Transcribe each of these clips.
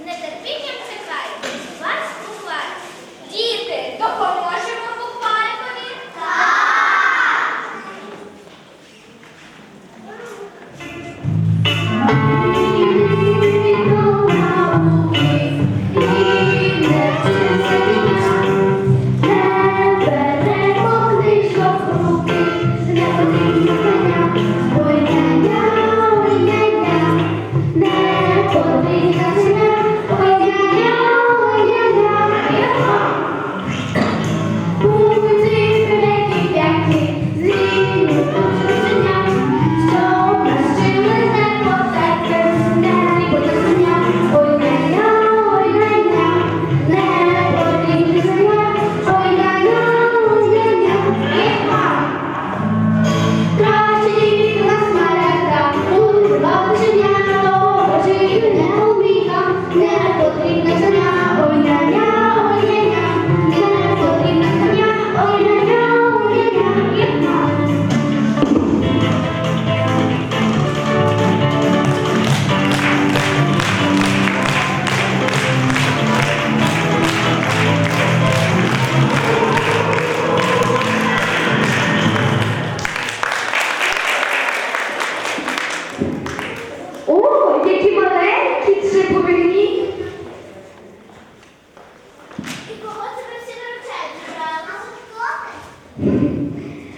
З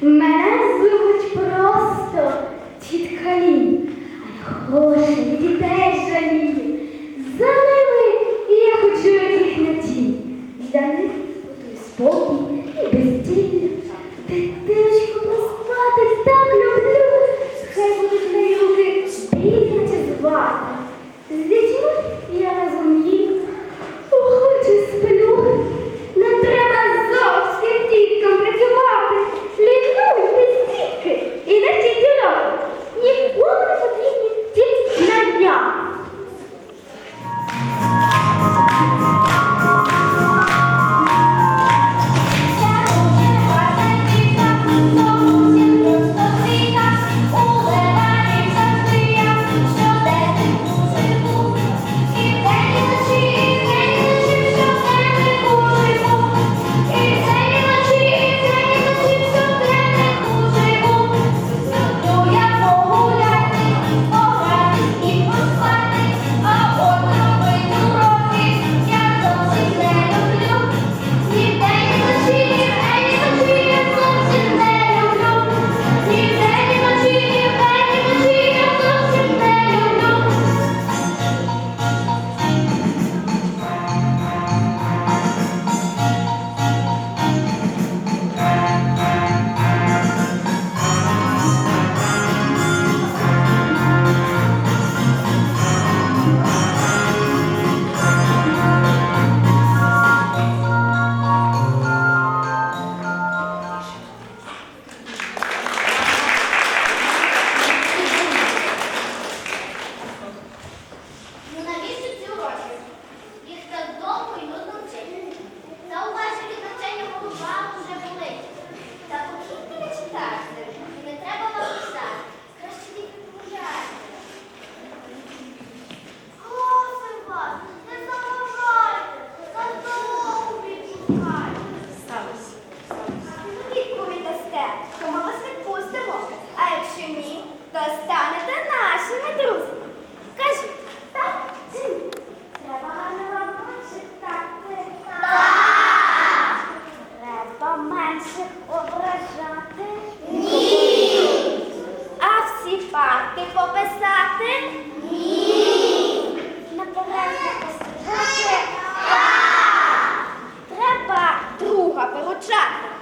Mara Парти пописати? Ні. На поверхні! Треба друга виручати.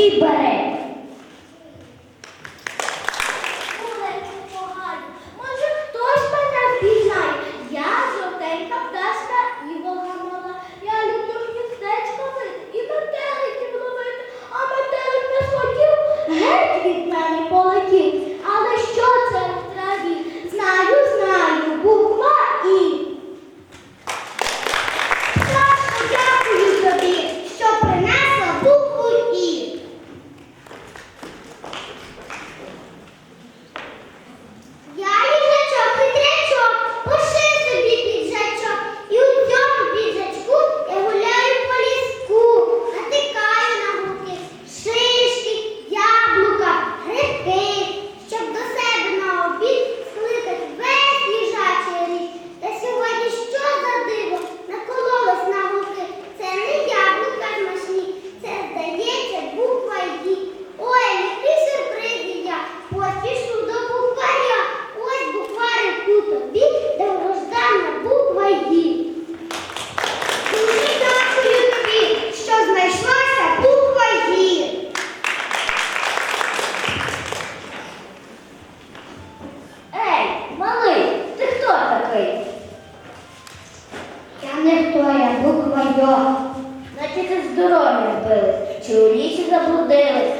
Chibaré. що у лісі заблудились.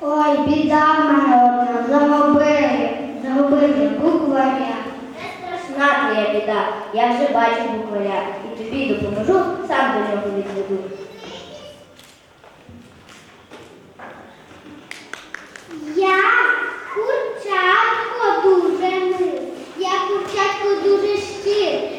Ой, біда в мене одна, загубили, загубили букваря. Не страшна твоя біда, я вже бачу букваря. І тобі допоможу, сам до нього відведу. Я курчатко дуже мил, я курчатко дуже щир.